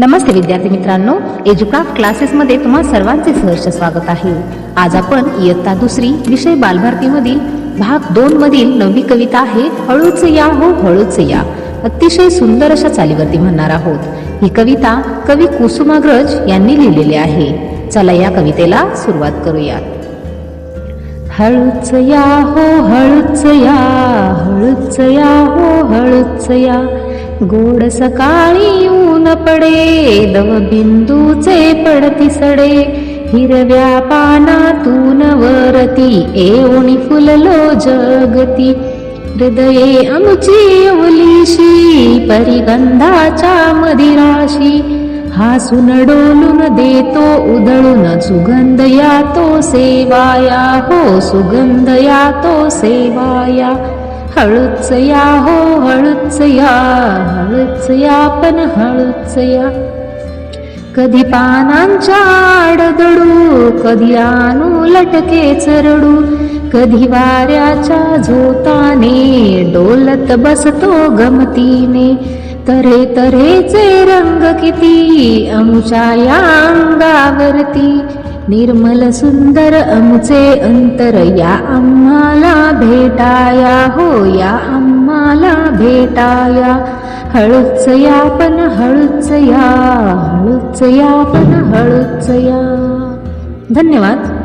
नमस्ते विद्यार्थी मित्रांनो एज्युक्राफ्ट क्लासेसमध्ये तुम्हा सर्वांचे सहर्ष स्वागत आहे. आज आपण इयत्ता दुसरी विषय बालभारतीमधील भाग दोन मधील नववी कविता आहे हळूच या हो हळूच या. अतिशय सुंदर अशा चालीवरती म्हणणार आहोत. ही कविता कवी कुसुमाग्रज यांनी लिहिलेली आहे. चला या कवितेला सुरुवात करूयात हळूच या हो हळूच या हळूच या हो हळूच या. गोड सकाळी ऊन पडे दव बिंदूचे पडती सडे. हिरव्या पानातून वरती एवणी फुललो जगती. हृदये आमची ओलीशी परिगंधाच्या मदिराशी. हासून डोलून देतो उधळून सुगंध या तो सेवाया. हो सुगंध या तो सेवाया. हळूच या हो हळूच या हळूच या पण हळूच या कधी पानांच्या आडदडू कधी आणू लटके चरडू कधी वाऱ्याच्या झोताने डोलत बसतो गमतीने तरे तऱ्हेचे रंग किती अमुच्या या अंगावरती निर्मल सुंदर आमचे अंतर या आम्हाला भेटाया हो या आम्हाला भेटाया. हळूच या पण हळूच या हळूच या पण हळूच या. धन्यवाद.